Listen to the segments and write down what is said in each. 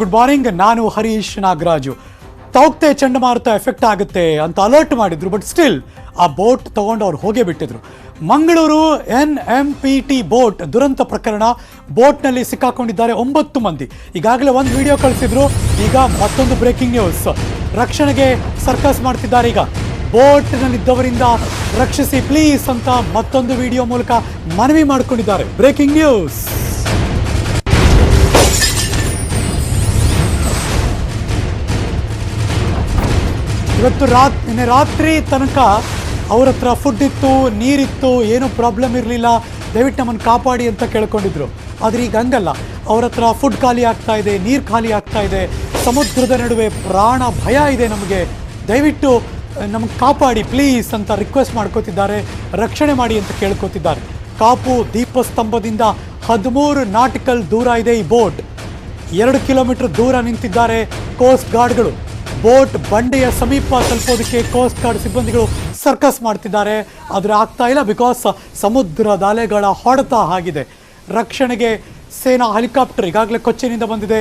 Good morning ನಾನು Harish Nagaraju. Tauktae ಚಂಡಮಾರುತ effect ಆಗುತ್ತೆ ಅಂತ ಅಲರ್ಟ್ ಮಾಡಿದ್ರು ಬಟ್ ಸ್ಟಿಲ್ ಆ ಬೋಟ್ ತಗೊಂಡು ಅವ್ರು ಹೋಗೇ ಬಿಟ್ಟಿದ್ರು. Mangaluru N M P T boat ದುರಂತ ಪ್ರಕರಣ ಬೋಟ್ನಲ್ಲಿ ಸಿಕ್ಕಾಕೊಂಡಿದ್ದಾರೆ ಒಂಬತ್ತು ಮಂದಿ. ಈಗಾಗಲೇ ಒಂದು ವಿಡಿಯೋ ಕಳಿಸಿದ್ರು, ಈಗ ಮತ್ತೊಂದು ಬ್ರೇಕಿಂಗ್ ನ್ಯೂಸ್ ರಕ್ಷಣೆಗೆ ಸರ್ಕಸ್ ಮಾಡ್ತಿದ್ದಾರೆ ಈಗ. ಬೋಟ್ನಲ್ಲಿದ್ದವರಿಂದ ರಕ್ಷಿಸಿ ಪ್ಲೀಸ್ ಅಂತ ಮತ್ತೊಂದು ವಿಡಿಯೋ ಮೂಲಕ ಮನವಿ ಮಾಡಿಕೊಂಡಿದ್ದಾರೆ. ಬ್ರೇಕಿಂಗ್ ನ್ಯೂಸ್ ಇವತ್ತು ರಾತ್, ನಿನ್ನೆ ರಾತ್ರಿ ತನಕ ಅವ್ರ ಹತ್ರ ಫುಡ್ ಇತ್ತು, ನೀರಿತ್ತು, ಏನೂ ಪ್ರಾಬ್ಲಮ್ ಇರಲಿಲ್ಲ. ದಯವಿಟ್ಟು ನಮ್ಮನ್ನು ಕಾಪಾಡಿ ಅಂತ ಕೇಳ್ಕೊಂಡಿದ್ರು. ಆದರೆ ಈಗ ಹಂಗಲ್ಲ. ಅವ್ರ ಹತ್ರ ಫುಡ್ ಖಾಲಿ ಆಗ್ತಾ ಇದೆ, ನೀರು ಖಾಲಿ ಆಗ್ತಾ ಇದೆ. ಸಮುದ್ರದ ನಡುವೆ ಪ್ರಾಣ ಭಯ ಇದೆ ನಮಗೆ. ದಯವಿಟ್ಟು ನಮ್ಗೆ ಕಾಪಾಡಿ ಪ್ಲೀಸ್ ಅಂತ ರಿಕ್ವೆಸ್ಟ್ ಮಾಡ್ಕೋತಿದ್ದಾರೆ. ರಕ್ಷಣೆ ಮಾಡಿ ಅಂತ ಕೇಳ್ಕೋತಿದ್ದಾರೆ. ಕಾಪು ದೀಪಸ್ತಂಭದಿಂದ ಹದಿಮೂರು ನಾಟಿಕಲ್ ದೂರ ಇದೆ ಈ ಬೋಟ್. ಎರಡು ಕಿಲೋಮೀಟರ್ ದೂರ ನಿಂತಿದ್ದಾರೆ ಕೋಸ್ಟ್ ಗಾರ್ಡ್ಗಳು ಬೋಟ್ ಬಂಡೆಯ ಸಮೀಪ ತಲುಪೋದಕ್ಕೆ ಕೋಸ್ಟ್ ಗಾರ್ಡ್ ಸಿಬ್ಬಂದಿಗಳು ಸರ್ಕಸ್ ಮಾಡ್ತಿದ್ದಾರೆ. ಆದರೆ ಆಗ್ತಾ ಇಲ್ಲ ಬಿಕಾಸ್ ಸಮುದ್ರದ ಅಲೆಗಳ ಹೊಡೆತ ಆಗಿದೆ. ರಕ್ಷಣೆಗೆ ಸೇನಾ ಹೆಲಿಕಾಪ್ಟರ್ ಈಗಾಗಲೇ ಕೊಚ್ಚಿನಿಂದ ಬಂದಿದೆ.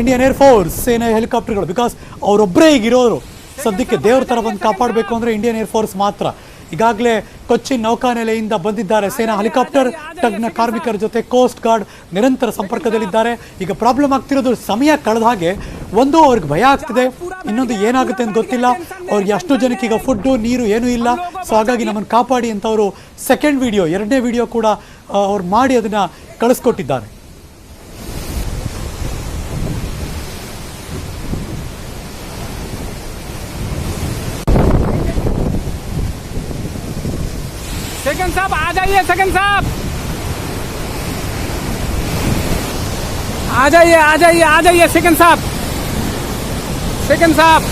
ಇಂಡಿಯನ್ ಏರ್ ಫೋರ್ಸ್ ಸೇನಾ ಹೆಲಿಕಾಪ್ಟರ್ಗಳು ಬಿಕಾಸ್ ಅವರೊಬ್ಬರೇ ಈಗಿರೋರು ಸದ್ಯಕ್ಕೆ ದೇವ್ರ ಥರ ಬಂದು ಕಾಪಾಡಬೇಕು ಅಂದರೆ ಇಂಡಿಯನ್ ಏರ್ ಫೋರ್ಸ್ ಮಾತ್ರ. ಈಗಾಗಲೇ ಕೊಚ್ಚಿ ನೌಕಾನೆಲೆಯಿಂದ ಬಂದಿದ್ದಾರೆ. ಸೇನಾ ಹೆಲಿಕಾಪ್ಟರ್ ತಜ್ಞ ಕಾರ್ಮಿಕರ ಜೊತೆ ಕೋಸ್ಟ್ ಗಾರ್ಡ್ ನಿರಂತರ ಸಂಪರ್ಕದಲ್ಲಿದ್ದಾರೆ. ಈಗ ಪ್ರಾಬ್ಲಮ್ ಆಗ್ತಿರೋದು ಸಮಯ ಕಳೆದ ಹಾಗೆ ಒಂದು ಅವ್ರಿಗೆ ಭಯ ಆಗ್ತಿದೆ. ಇನ್ನೊಂದು ಏನಾಗುತ್ತೆ ಅಂತ ಗೊತ್ತಿಲ್ಲ. ಅವ್ರಿಗೆ ಅಷ್ಟು ಜನಕ್ಕೆ ಈಗ ಫುಡ್ಡು ನೀರು ಏನೂ ಇಲ್ಲ. ಸೊ ಹಾಗಾಗಿ ನಮ್ಮನ್ನು ಕಾಪಾಡಿ ಅಂತ ಅವರು ಸೆಕೆಂಡ್ ವಿಡಿಯೋ ಎರಡನೇ ವಿಡಿಯೋ ಕೂಡ ಅವ್ರು ಮಾಡಿ ಅದನ್ನು ಕಳಿಸ್ಕೊಟ್ಟಿದ್ದಾರೆ. जाइए सेकंड साहब आ जाइए आ जाइए आ जाइए सेकंड साहब सेकंड साहब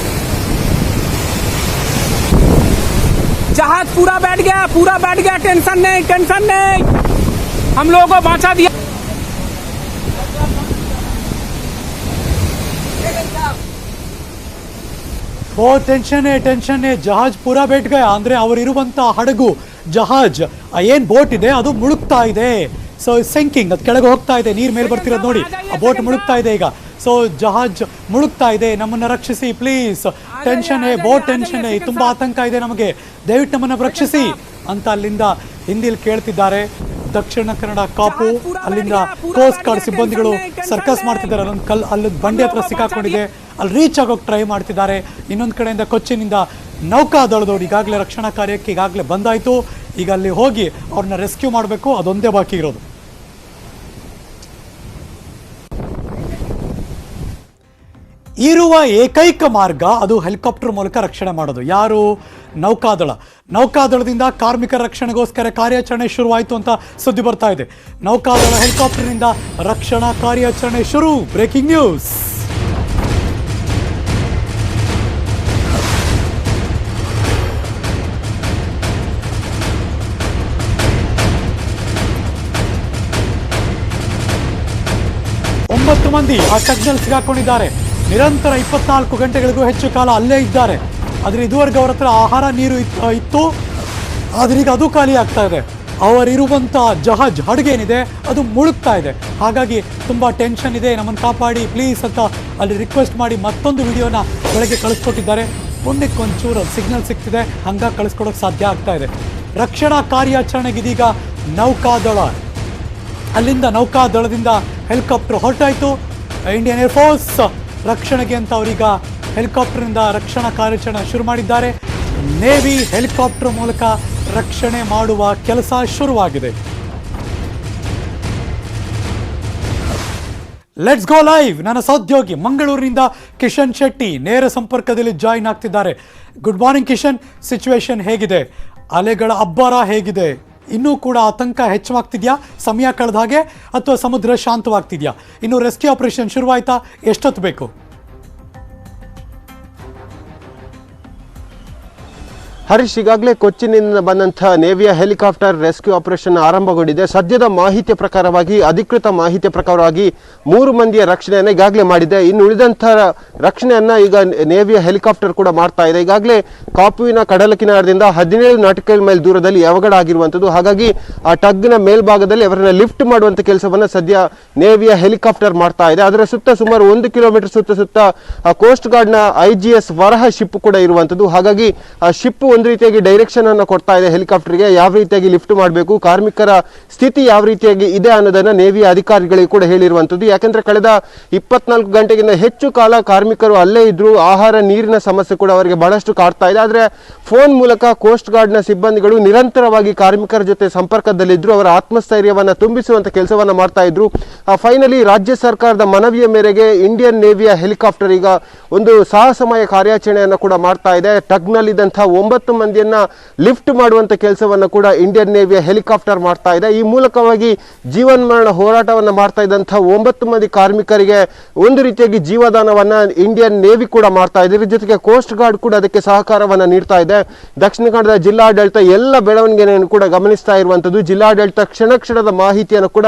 जहाज पूरा बैठ गया पूरा बैठ गया टेंशन नहीं टेंशन नहीं हम लोगों को बांचा दिया ಓ ಟೆನ್ಷನ್ ಟೆನ್ಷನ್ ಜಹಾಜ್ ಪೂರ ಬೇಟ್ ಗಯ ಅಂದ್ರೆ ಅವರಿರುವಂತ ಹಡಗು ಜಹಾಜ್ ಆ ಏನ್ ಬೋಟ್ ಇದೆ ಅದು ಮುಳುಗ್ತಾ ಇದೆ. ಸೊ ಸೆಂಕಿಂಗ್ ಅದು ಕೆಳಗೆ ಹೋಗ್ತಾ ಇದೆ ನೀರ್ ಮೇಲೆ ಬರ್ತಿರೋದು ನೋಡಿ. ಆ ಬೋಟ್ ಮುಳುಗ್ತಾ ಇದೆ ಈಗ. ಸೊ ಜಹಾಜ್ ಮುಳುಗ್ತಾ ಇದೆ ನಮ್ಮನ್ನ ರಕ್ಷಿಸಿ ಪ್ಲೀಸ್ ಟೆನ್ಷನ್ ಬೋಟ್ ಟೆನ್ಷನ್ ತುಂಬಾ ಆತಂಕ ಇದೆ ನಮಗೆ. ದಯವಿಟ್ಟು ನಮ್ಮನ್ನ ರಕ್ಷಿಸಿ ಅಂತ ಅಲ್ಲಿಂದ ಹಿಂದಿಲಿ ಕೇಳ್ತಿದ್ದಾರೆ. ದಕ್ಷಿಣ ಕನ್ನಡ ಕಾಪು ಅಲ್ಲಿಂದ ಕೋಸ್ಟ್ ಗಾರ್ಡ್ ಸಿಬ್ಬಂದಿಗಳು ಸರ್ಕಸ್ ಮಾಡ್ತಿದ್ದಾರೆ. ಅಲ್ಲೊಂದು ಕಲ್ ಅಲ್ಲೊಂದು ಬಂಡೆ ಹತ್ರ ಸಿಕ್ಕಾಕೊಂಡಿದೆ. ಅಲ್ಲಿ ರೀಚ್ ಆಗೋಕೆ ಟ್ರೈ ಮಾಡ್ತಿದ್ದಾರೆ. ಇನ್ನೊಂದು ಕಡೆಯಿಂದ ಕೊಚ್ಚಿನಿಂದ ನೌಕಾದಳದವ್ರು ಈಗಾಗಲೇ ರಕ್ಷಣಾ ಕಾರ್ಯಕ್ಕೆ ಈಗಾಗಲೇ ಬಂದಾಯಿತು. ಈಗ ಅಲ್ಲಿ ಹೋಗಿ ಅವ್ರನ್ನ ರೆಸ್ಕ್ಯೂ ಮಾಡಬೇಕು, ಅದೊಂದೇ ಬಾಕಿ ಇರೋದು. ಇರುವ ಏಕೈಕ ಮಾರ್ಗ ಅದು ಹೆಲಿಕಾಪ್ಟರ್ ಮೂಲಕ ರಕ್ಷಣೆ ಮಾಡೋದು. ಯಾರು? ನೌಕಾದಳ ನೌಕಾದಳದಿಂದ ಕಾರ್ಮಿಕರ ರಕ್ಷಣೆಗೋಸ್ಕರ ಕಾರ್ಯಾಚರಣೆ ಶುರುವಾಯಿತು ಅಂತ ಸುದ್ದಿ ಬರ್ತಾ ಇದೆ. ನೌಕಾದಳ ಹೆಲಿಕಾಪ್ಟರ್ನಿಂದ ರಕ್ಷಣಾ ಕಾರ್ಯಾಚರಣೆ ಶುರು. Breaking news. ಒಂಬತ್ತು ಮಂದಿ ಆ ಟಗ್ನಲ್ಲಿ ಸಿಗಾಕೊಂಡಿದ್ದಾರೆ. ನಿರಂತರ ಇಪ್ಪತ್ನಾಲ್ಕು ಗಂಟೆಗಳಿಗೂ ಹೆಚ್ಚು ಕಾಲ ಅಲ್ಲೇ ಇದ್ದಾರೆ. ಆದರೆ ಇದುವರೆಗೆ ಅವ್ರ ಹತ್ರ ಆಹಾರ, ನೀರು ಇತ್ತು ಇತ್ತು. ಆದ್ರೆ ಈಗ ಅದು ಖಾಲಿ ಆಗ್ತಾ ಇದೆ. ಅವರಿರುವಂಥ ಜಹಾಜ್ ಹಡಗೇನಿದೆ, ಅದು ಮುಳುಗ್ತಾ ಇದೆ. ಹಾಗಾಗಿ ತುಂಬ ಟೆನ್ಷನ್ ಇದೆ. ನಮ್ಮನ್ನು ಕಾಪಾಡಿ, ಪ್ಲೀಸ್ ಅಂತ ಅಲ್ಲಿ ರಿಕ್ವೆಸ್ಟ್ ಮಾಡಿ ಮತ್ತೊಂದು ವಿಡಿಯೋನ ಬೆಳಗ್ಗೆ ಕಳಿಸ್ಕೊಟ್ಟಿದ್ದಾರೆ. ಪುಣ್ಯಕ್ಕೆ ಒಂಚೂರು ಸಿಗ್ನಲ್ ಸಿಗ್ತಿದೆ. ಹಂಗಾಗಿ ಕಳಿಸ್ಕೊಡೋಕೆ ಸಾಧ್ಯ ಆಗ್ತಾ ಇದೆ. ರಕ್ಷಣಾ ಕಾರ್ಯಾಚರಣೆಗಿದೀಗ ನೌಕಾದಳ. ಅಲ್ಲಿಂದ ನೌಕಾದಳದಿಂದ ಹೆಲಿಕಾಪ್ಟರ್ ಹೊರಟಾಯಿತು. ಇಂಡಿಯನ್ ಏರ್ಫೋರ್ಸ್ ರಕ್ಷಣೆಗೆ ಅಂತ ಅವರೀಗ ಹೆಲಿಕಾಪ್ಟರ್ನಿಂದ ರಕ್ಷಣಾ ಕಾರ್ಯಾಚರಣೆ ಶುರು ಮಾಡಿದ್ದಾರೆ. ನೇವಿ ಹೆಲಿಕಾಪ್ಟರ್ ಮೂಲಕ ರಕ್ಷಣೆ ಮಾಡುವ ಕೆಲಸ ಶುರುವಾಗಿದೆ. ಲೆಟ್ಸ್ ಗೋ ಲೈವ್ ನನ್ನ ಸಹೋದ್ಯೋಗಿ ಮಂಗಳೂರಿನಿಂದ ಕಿಶನ್ ಶೆಟ್ಟಿ ನೇರ ಸಂಪರ್ಕದಲ್ಲಿ ಜಾಯಿನ್ ಆಗ್ತಿದ್ದಾರೆ. Good morning Kishan. ಸಿಚುವೇಶನ್ ಹೇಗಿದೆ? ಅಲೆಗಳ ಅಬ್ಬರ ಹೇಗಿದೆ? ಇನ್ನೂ ಕೂಡ ಆತಂಕ ಹೆಚ್ಚವಾಗ್ತಿದೆಯಾ? ಸಮಯ ಕಳೆದ ಹಾಗೆ ಅಥವಾ ಸಮುದ್ರ ಶಾಂತವಾಗ್ತಿದೆಯಾ? ಇನ್ನು ರೆಸ್ಕ್ಯೂ ಆಪರೇಷನ್ ಶುರುವಾಯ್ತಾ? ಎಷ್ಟೊತ್ತು ಬೇಕು? ಹರೀಶ್ ಈಗಾಗಲೇ ಕೊಚ್ಚಿನಿಂದ ಬಂದಂಥ ನೇವಿಯ ಹೆಲಿಕಾಪ್ಟರ್ ರೆಸ್ಕ್ಯೂ ಆಪರೇಷನ್ ಆರಂಭಗೊಂಡಿದೆ. ಸದ್ಯದ ಮಾಹಿತಿಯ ಪ್ರಕಾರವಾಗಿ, ಅಧಿಕೃತ ಮಾಹಿತಿಯ ಪ್ರಕಾರವಾಗಿ ಮೂರು ಮಂದಿಯ ರಕ್ಷಣೆಯನ್ನು ಈಗಾಗಲೇ ಮಾಡಿದೆ. ಇನ್ನು ಉಳಿದಂಥ ರಕ್ಷಣೆಯನ್ನು ಈಗ ನೇವಿಯ ಹೆಲಿಕಾಪ್ಟರ್ ಕೂಡ ಮಾಡ್ತಾ ಇದೆ. ಈಗಾಗಲೇ ಕಾಪುವಿನ ಕಡಲ ಕಿನಾರದಿಂದ ಹದಿನೇಳು ನಾಟಿಕಲ್ ಮೈಲ್ ದೂರದಲ್ಲಿ ಅವಘಡ ಆಗಿರುವಂಥದ್ದು. ಹಾಗಾಗಿ ಆ ಟಗ್ನ ಮೇಲ್ಭಾಗದಲ್ಲಿ ಅವರನ್ನು ಲಿಫ್ಟ್ ಮಾಡುವಂಥ ಕೆಲಸವನ್ನ ಸದ್ಯ ನೇವಿಯ ಹೆಲಿಕಾಪ್ಟರ್ ಮಾಡ್ತಾ ಇದೆ. ಅದರ ಸುತ್ತ ಸುಮಾರು ಒಂದು ಕಿಲೋಮೀಟರ್ ಸುತ್ತ ಸುತ್ತ coast ಗಾರ್ಡ್ನ I G S Varaha ship ಕೂಡ ಇರುವಂಥದ್ದು. ಹಾಗಾಗಿ ಆ ಶಿಪ್ ಒಂದು ರೀತಿಯಾಗಿ ಡೈರೆಕ್ಷನ್ ಅನ್ನು ಕೊಡ್ತಾ ಇದೆ ಹೆಲಿಕಾಪ್ಟರ್ಗೆ ಯಾವ ರೀತಿಯಾಗಿ ಲಿಫ್ಟ್ ಮಾಡಬೇಕು, ಕಾರ್ಮಿಕರ ಸ್ಥಿತಿ ಯಾವ ರೀತಿಯಾಗಿ ಇದೆ ಅನ್ನೋದನ್ನ ನೇವಿಯ ಅಧಿಕಾರಿಗಳಿಗೆ ಕೂಡ ಹೇಳಿರುವಂಥದ್ದು. ಯಾಕೆಂದ್ರೆ ಕಳೆದ ಇಪ್ಪತ್ನಾಲ್ಕು ಗಂಟೆಗಿಂತ ಹೆಚ್ಚು ಕಾಲ ಕಾರ್ಮಿಕರು ಅಲ್ಲೇ ಇದ್ರು, ಆಹಾರ, ನೀರಿನ ಸಮಸ್ಯೆ ಕೂಡ ಅವರಿಗೆ ಬಹಳಷ್ಟು ಕಾಡ್ತಾ ಇದೆ. ಆದ್ರೆ ಫೋನ್ ಮೂಲಕ ಕೋಸ್ಟ್ ಗಾರ್ಡ್ನ ಸಿಬ್ಬಂದಿಗಳು ನಿರಂತರವಾಗಿ ಕಾರ್ಮಿಕರ ಜೊತೆ ಸಂಪರ್ಕದಲ್ಲಿದ್ದರು ಅವರ ಆತ್ಮಸ್ಥೈರ್ಯವನ್ನು ತುಂಬಿಸುವಂತ ಕೆಲಸವನ್ನು ಮಾಡ್ತಾ ಇದ್ರು. ಫೈನಲಿ ರಾಜ್ಯ ಸರ್ಕಾರದ ಮನವಿಯ ಮೇರೆಗೆ ಇಂಡಿಯನ್ ನೇವಿಯ ಹೆಲಿಕಾಪ್ಟರ್ ಈಗ ಒಂದು ಸಾಹಸಮಯ ಕಾರ್ಯಾಚರಣೆಯನ್ನು ಕೂಡ ಮಾಡ್ತಾ ಇದೆ. ಟಗ್ನಲ್ಲಿದ್ದಂತಹ ಒಂಬತ್ತು ಮಂದಿಯನ್ನ ಲಿಫ್ಟ್ ಮಾಡುವಂತ ಕೆಲಸವನ್ನು ಕೂಡ ಇಂಡಿಯನ್ ನೇವಿಯ ಹೆಲಿಕಾಪ್ಟರ್ ಮಾಡ್ತಾ ಇದೆ. ಈ ಮೂಲಕವಾಗಿ ಜೀವನ್ ಮರಣ ಹೋರಾಟವನ್ನ ಮಾಡ್ತಾ ಇದ್ದಂತಹ ಒಂಬತ್ತು ಮಂದಿ ಕಾರ್ಮಿಕರಿಗೆ ಒಂದು ರೀತಿಯಾಗಿ ಜೀವದಾನವನ್ನ ಇಂಡಿಯನ್ ನೇವಿ ಕೂಡ ಮಾಡ್ತಾ ಇದೆ. ಇದ್ರ ಜೊತೆಗೆ ಕೋಸ್ಟ್ ಗಾರ್ಡ್ ಕೂಡ ಅದಕ್ಕೆ ಸಹಕಾರವನ್ನ ನೀಡ್ತಾ ಇದೆ. ದಕ್ಷಿಣ ಕನ್ನಡದ ಜಿಲ್ಲಾಡಳಿತ ಎಲ್ಲ ಬೆಳವಣಿಗೆಯನ್ನು ಕೂಡ ಗಮನಿಸ್ತಾ ಇರುವಂತದ್ದು ಜಿಲ್ಲಾಡಳಿತ ಕ್ಷಣ ಕ್ಷಣದ ಮಾಹಿತಿಯನ್ನು ಕೂಡ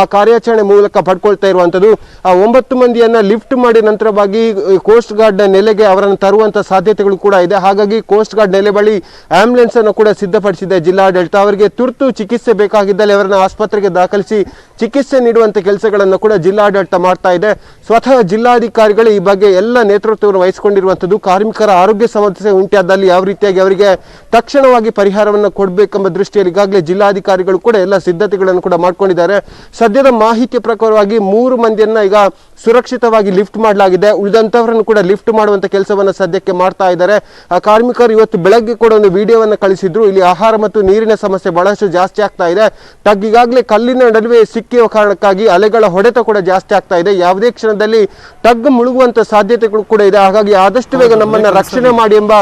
ಆ ಕಾರ್ಯಾಚರಣೆ ಮೂಲಕ ಪಡ್ಕೊಳ್ತಾ ಇರುವಂತದ್ದು ಆ ಒಂಬತ್ತು ಮಂದಿಯನ್ನ ಲಿಫ್ಟ್ ಮಾಡಿ ನಂತರವಾಗಿ ಕೋಸ್ಟ್ ಗಾರ್ಡ್ ನೆಲೆಗೆ ಅವರನ್ನು ತರುವಂತ ಸಾಧ್ಯತೆಗಳು ಕೂಡ ಇದೆ. ಹಾಗಾಗಿ ಕೋಸ್ಟ್ ಗಾರ್ಡ್ ನೆಲೆ ಬಳಿ ಆಂಬ್ಯುಲೆನ್ಸ್ ಅನ್ನು ಕೂಡ ಸಿದ್ಧಪಡಿಸಿದೆ. ಜಿಲ್ಲಾಡಳಿತ ಅವರಿಗೆ ತುರ್ತು ಚಿಕಿತ್ಸೆ ಬೇಕಾಗಿದ್ದಲ್ಲಿ ಅವರನ್ನು ಆಸ್ಪತ್ರೆಗೆ ದಾಖಲಿಸಿ ಚಿಕಿತ್ಸೆ ನೀಡುವಂತ ಕೆಲಸಗಳನ್ನು ಕೂಡ ಜಿಲ್ಲಾಡಳಿತ ಮಾಡ್ತಾ ಇದೆ. ಸ್ವತಃ ಜಿಲ್ಲಾಧಿಕಾರಿಗಳು ಈ ಬಗ್ಗೆ ಎಲ್ಲ ನೇತೃತ್ವವನ್ನು ವಹಿಸಿಕೊಂಡಿರುವಂತದ್ದು ಕಾರ್ಮಿಕರ ಆರೋಗ್ಯ ಸಮಸ್ಯೆ ಉಂಟಾದಲ್ಲಿ ಯಾವ ರೀತಿಯಾಗಿ ಅವರಿಗೆ ತಕ್ಷಣವಾಗಿ ಪರಿಹಾರವನ್ನು ಕೊಡಬೇಕೆಂಬ ದೃಷ್ಟಿಯಲ್ಲಿ ಈಗಾಗಲೇ ಜಿಲ್ಲಾಧಿಕಾರಿಗಳು ಕೂಡ ಎಲ್ಲ ಸಿದ್ಧತೆಗಳನ್ನು ಕೂಡ ಮಾಡ್ಕೊಂಡಿದ್ದಾರೆ. ಸದ್ಯದ ಮಾಹಿತಿ ಪ್ರಕಾರವಾಗಿ ಮೂರು ಮಂದಿಯನ್ನು ಈಗ ಸುರಕ್ಷಿತವಾಗಿ ಲಿಫ್ಟ್ ಮಾಡಲಾಗಿದೆ. ಉಳಿದಂತವರನ್ನು ಕೂಡ ಲಿಫ್ಟ್ ಮಾಡುವಂತ ಕೆಲಸವನ್ನು ಸದ್ಯಕ್ಕೆ ಮಾಡ್ತಾ ಇದ್ದಾರೆ. ಆ ಕಾರ್ಮಿಕರು ಇವತ್ತು ಬೆಳಗ್ಗೆ ಕೂಡ ಒಂದು ವಿಡಿಯೋವನ್ನು ಕಳಿಸಿದ್ರು. ಇಲ್ಲಿ ಆಹಾರ ಮತ್ತು ನೀರಿನ ಸಮಸ್ಯೆ ಬಹಳಷ್ಟು ಜಾಸ್ತಿ ಆಗ್ತಾ ಇದೆ. ತಗ್ಗೀಗಾಗಲೇ ಕಲ್ಲಿನ ನಡುವೆ ಸಿಕ್ಕಿರುವ ಕಾರಣಕ್ಕಾಗಿ ಅಲೆಗಳ ಹೊಡೆತ ಕೂಡ ಜಾಸ್ತಿ ಆಗ್ತಾ ಇದೆ ಯಾವುದೇ ಕ್ಷಣದಲ್ಲಿ ಟಗ್ ಮುಳುಗುವಂತ ಸಾಧ್ಯತೆಗಳು ಕೂಡ ಇದೆ ಹಾಗಾಗಿ ಆದಷ್ಟು ಬೇಗ ನಮ್ಮನ್ನ ರಕ್ಷಣೆ ಮಾಡಿ ಎಂಬ.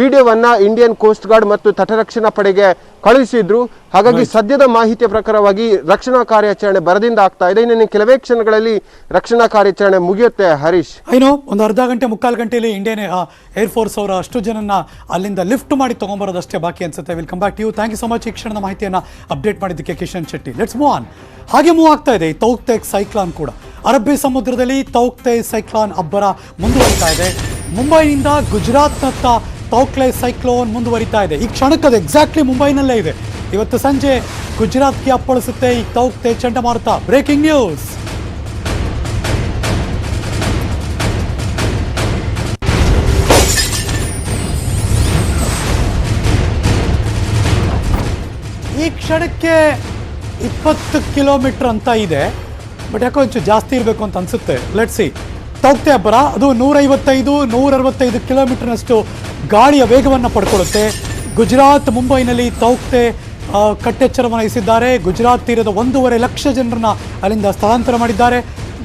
ವಿಡಿಯೋವನ್ನ ಇಂಡಿಯನ್ ಕೋಸ್ಟ್ ಗಾರ್ಡ್ ಮತ್ತು ತಟರಕ್ಷಣಾ ಪಡೆಗೆ ಕಳುಹಿಸಿದ್ರು. ಹಾಗಾಗಿ ಸದ್ಯದ ಮಾಹಿತಿಯ ಪ್ರಕಾರವಾಗಿ ರಕ್ಷಣಾ ಕಾರ್ಯಾಚರಣೆ ಬರದಿಂದ ಆಗ್ತಾ ಇದೆ. ಇನ್ನು ಕೆಲವೇ ಕ್ಷಣಗಳಲ್ಲಿ ರಕ್ಷಣಾ ಕಾರ್ಯಾಚರಣೆ ಮುಗಿಯುತ್ತೆ ಹರೀಶ್? ಏನೋ ಒಂದು ಅರ್ಧ ಗಂಟೆ ಮುಕ್ಕಾಲು ಗಂಟೆಯಲ್ಲಿ ಇಂಡಿಯನ್ ಏರ್ ಫೋರ್ಸ್ ಅವರ ಅಷ್ಟು ಜನನ ಅಲ್ಲಿಂದ ಲಿಫ್ಟ್ ಮಾಡಿ ತಗೊಂಬರೋದಷ್ಟೇ ಬಾಕಿ ಅನ್ಸುತ್ತೆ. Will come back to you thank you so much ಈ ಕ್ಷಣದ ಮಾಹಿತಿಯನ್ನು ಅಪ್ಡೇಟ್ ಮಾಡಿದ್ದಕ್ಕೆ Kishan Shetty. Let's move on ಹಾಗೆ ಮೂವ್ ಆಗ್ತಾ ಇದೆ. ಈ ತೌಕ್ತೆಕ್ ಸೈಕ್ಲಾನ್ ಕೂಡ. ಅರಬ್ಬಿ ಸಮುದ್ರದಲ್ಲಿ ತೌಕ್ತೆ ಸೈಕ್ಲಾನ್ ಅಬ್ಬರ ಮುಂದುವರಿತಾ ಇದೆ. ಮುಂಬೈನಿಂದ ಗುಜರಾತ್ನತ್ತ ತೌಕ್ಲೆ ಸೈಕ್ಲೋನ್ ಮುಂದುವರಿತಾ ಇದೆ. ಈ ಕ್ಷಣಕ್ಕೆ ಅದು ಎಕ್ಸಾಕ್ಟ್ಲಿ ಮುಂಬೈನಲ್ಲೇ ಇದೆ. ಇವತ್ತು ಸಂಜೆ ಗುಜರಾತ್ಗೆ ಅಪ್ಪಳಿಸುತ್ತೆ ಈ ತೌಕ್ತೆ ಚಂಡಮಾರುತ. ಬ್ರೇಕಿಂಗ್ ನ್ಯೂಸ್ ಈ ಕ್ಷಣಕ್ಕೆ ಇಪ್ಪತ್ತು ಕಿಲೋಮೀಟರ್ ಅಂತ ಇದೆ. ಬಟ್ ಯಾಕೋ ಒಂಚೂರು ಜಾಸ್ತಿ ಇರಬೇಕು ಅಂತ ಅನ್ಸುತ್ತೆ. ಲೆಟ್ಸಿ ತೌಕ್ತೆ ಅಬ್ಬರ ಅದು ನೂರೈವತ್ತೈದು ನೂರ ಅರವತ್ತೈದು ಕಿಲೋಮೀಟರ್ನಷ್ಟು ಗಾಳಿಯ ವೇಗವನ್ನು ಪಡ್ಕೊಳ್ಳುತ್ತೆ. ಗುಜರಾತ್, ಮುಂಬೈನಲ್ಲಿ ತೌಕ್ತೆ ಕಟ್ಟೆಚ್ಚರ ಕಟ್ಟೆಚ್ಚರವನ್ನು ವಹಿಸಿದ್ದಾರೆ ಗುಜರಾತ್ ತೀರದ ಒಂದೂವರೆ ಲಕ್ಷ ಜನರನ್ನ ಅಲ್ಲಿಂದ ಸ್ಥಳಾಂತರ ಮಾಡಿದ್ದಾರೆ.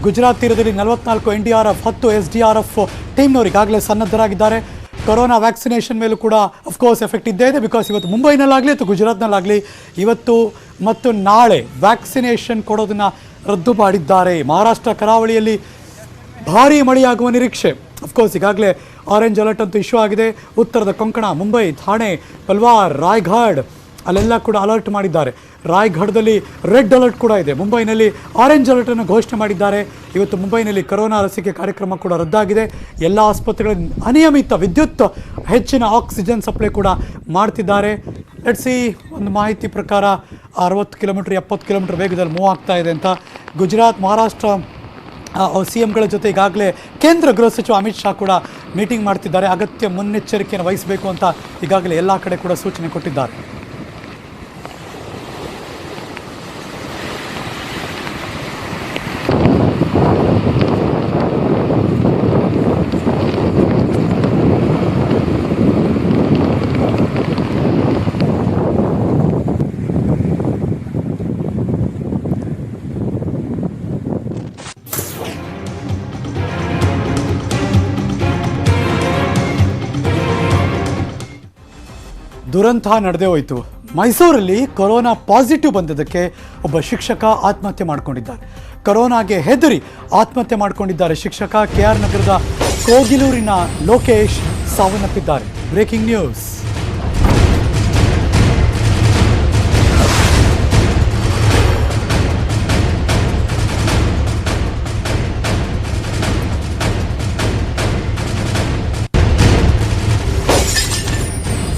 ಗುಜರಾತ್ ತೀರದಲ್ಲಿ ನಲವತ್ನಾಲ್ಕು ಎನ್ ಡಿ ಆರ್ ಎಫ್ ಹತ್ತು ಎಸ್ ಡಿ ಆರ್ ಎಫ್ ಟೀಮ್ನವರು ಈಗಾಗಲೇ ಸನ್ನದ್ಧರಾಗಿದ್ದಾರೆ. ಕೊರೋನಾ ವ್ಯಾಕ್ಸಿನೇಷನ್ ಮೇಲೂ ಕೂಡ ಅಫ್ಕೋರ್ಸ್ ಎಫೆಕ್ಟ್ ಇದ್ದೇ ಇದೆ ಬಿಕಾಸ್ ಇವತ್ತು ಮುಂಬೈನಲ್ಲಾಗಲಿ ಅಥವಾ ಗುಜರಾತ್ನಲ್ಲಾಗಲಿ ಇವತ್ತು ಮತ್ತು ನಾಳೆ ವ್ಯಾಕ್ಸಿನೇಷನ್ ಕೊಡೋದನ್ನು ರದ್ದು ಮಾಡಿದ್ದಾರೆ. ಮಹಾರಾಷ್ಟ್ರ ಕರಾವಳಿಯಲ್ಲಿ ಭಾರೀ ಮಳೆಯಾಗುವ ನಿರೀಕ್ಷೆ. ಅಫ್ಕೋರ್ಸ್ ಈಗಾಗಲೇ ಆರೆಂಜ್ ಅಲರ್ಟ್ ಅಂತೂ ಇಶ್ಯೂ ಆಗಿದೆ. ಉತ್ತರದ ಕೊಂಕಣ, ಮುಂಬೈ ಥಾಣೆ ಪಲ್ವಾರ್, ರಾಯ್ಘಾಡ್ ಅಲ್ಲೆಲ್ಲ ಕೂಡ ಅಲರ್ಟ್ ಮಾಡಿದ್ದಾರೆ. ರಾಯ್ಘಡ್ದಲ್ಲಿ ರೆಡ್ ಅಲರ್ಟ್ ಕೂಡ ಇದೆ. ಮುಂಬೈನಲ್ಲಿ ಆರೆಂಜ್ ಅಲರ್ಟನ್ನು ಘೋಷಣೆ ಮಾಡಿದ್ದಾರೆ. ಇವತ್ತು ಮುಂಬೈನಲ್ಲಿ ಕರೋನಾ ಲಸಿಕೆ ಕಾರ್ಯಕ್ರಮ ಕೂಡ ರದ್ದಾಗಿದೆ. ಎಲ್ಲ ಆಸ್ಪತ್ರೆಗಳಲ್ಲಿ ಅನಿಯಮಿತ ವಿದ್ಯುತ್, ಹೆಚ್ಚಿನ ಆಕ್ಸಿಜನ್ ಸಪ್ಲೈ ಕೂಡ ಮಾಡ್ತಿದ್ದಾರೆ. ಸಿ ಒಂದು ಮಾಹಿತಿ ಪ್ರಕಾರ ಅರವತ್ತು ಕಿಲೋಮೀಟ್ರ್, ಎಪ್ಪತ್ತು ಕಿಲೋಮೀಟ್ರ್ ವೇಗದಲ್ಲಿ ಮೂವ್ ಆಗ್ತಾ ಇದೆ ಅಂತ. ಗುಜರಾತ್, ಮಹಾರಾಷ್ಟ್ರ ಸಿ ಎಂಗಳ ಜೊತೆ ಈಗಾಗಲೇ ಕೇಂದ್ರ ಗೃಹ ಸಚಿವ ಅಮಿತ್ ಶಾ ಕೂಡ ಮೀಟಿಂಗ್ ಮಾಡ್ತಿದ್ದಾರೆ. ಅಗತ್ಯ ಮುನ್ನೆಚ್ಚರಿಕೆಯನ್ನು ವಹಿಸಬೇಕು ಅಂತ ಈಗಾಗಲೇ ಎಲ್ಲ ಕಡೆ ಕೂಡ ಸೂಚನೆ ಕೊಟ್ಟಿದ್ದಾರೆ. ದುರಂತ ನಡೆದೇ ಹೋಯಿತು. ಮೈಸೂರಲ್ಲಿ ಕೊರೋನಾ ಪಾಸಿಟಿವ್ ಬಂದಿದ್ದಕ್ಕೆ ಒಬ್ಬ ಶಿಕ್ಷಕ ಆತ್ಮಹತ್ಯೆ ಮಾಡಿಕೊಂಡಿದ್ದಾರೆ ಕೊರೋನಾಗೆ ಹೆದರಿ ಆತ್ಮಹತ್ಯೆ ಮಾಡಿಕೊಂಡಿದ್ದಾರೆ ಶಿಕ್ಷಕ ಕೆ ಆರ್ ನಗರದ ಕೋಗಿಲೂರಿನ ಲೋಕೇಶ್ ಸಾವನ್ನಪ್ಪಿದ್ದಾರೆ. Breaking news.